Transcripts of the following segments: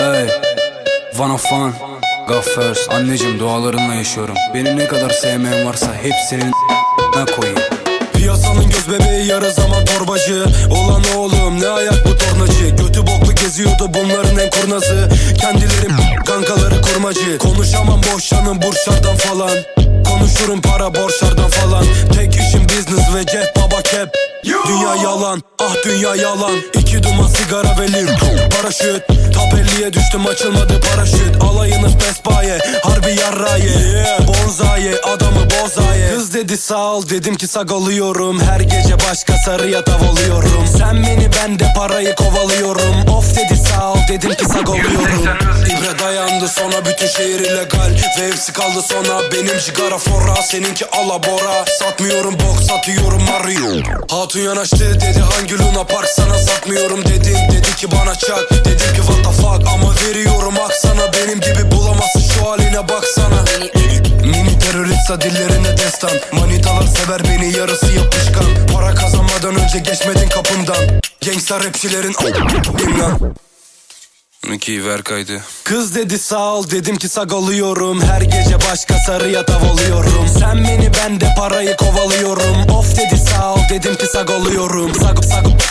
Hey, Van of Fun, God first. Anneciğim dualarınla yaşıyorum. Beni ne kadar sevmeyen varsa hepsinin ne koyayım. Piyasanın göz bebeği yarı zaman torbacı. Olan oğlum ne ayak bu tornacı? Götü boklu geziyordu bunların en kurnazı. Kendilerim kankaları kurmacı Konuşamam boşanın burçlardan falan. Konuşurum para borçlardan falan. Tek işim business ve cep baba kep Dünya yalan ah dünya yalan İki duman sigara ve lim Paraşüt Top 50'ye düştüm açılmadı paraşüt. Alayınız pespaye harbi yarraye. Bonzaye adamı bozaye. Kız dedi sağ ol. Dedim ki sagalıyorum Her gece başka sarıya tav oluyorum Sen beni ben de parayı kovalıyorum. Of dedi sağ ol. Dedim ki sagalıyorum İbre dayandı sonra bütün şehir illegal. Ve hepsi kaldı sonra benim sigara forra. Seninki alabora. Satmıyorum bok satıyorum Mario Hatun yanaştı dedi hangi Luna Park sana satmıyorum dedim Dedi ki bana çak dedim ki what the fuck Ama veriyorum hak sana benim gibi bulamazsın şu haline baksana. Mini terörist dillerine destan Manitalar sever beni yarısı yapışkan. Para kazanmadan önce geçmedin kapımdan. Gangsta rapçilerin lan? Miki ver kaydı Kız dedi sağ ol. Dedim ki sagalıyorum Her gece başka sarıya tav oluyorum Sen beni ben de parayı kovalıyorum. Of dedi sağ ol. Dedim ki sagalıyorum Sagıp sagıp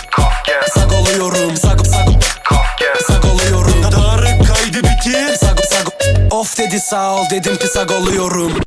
Bitir Sagıp sagıp Of dedi sağ ol dedim ki sagalıyorum